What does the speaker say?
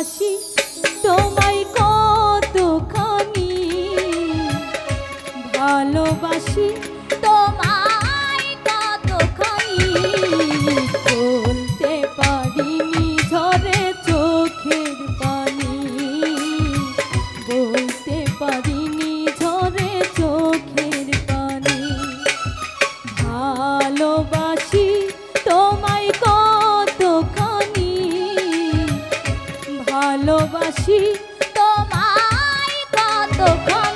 ভালোবাসি তোমায় কতখানি ভালোবাসি। তোমায় কতক্ষণ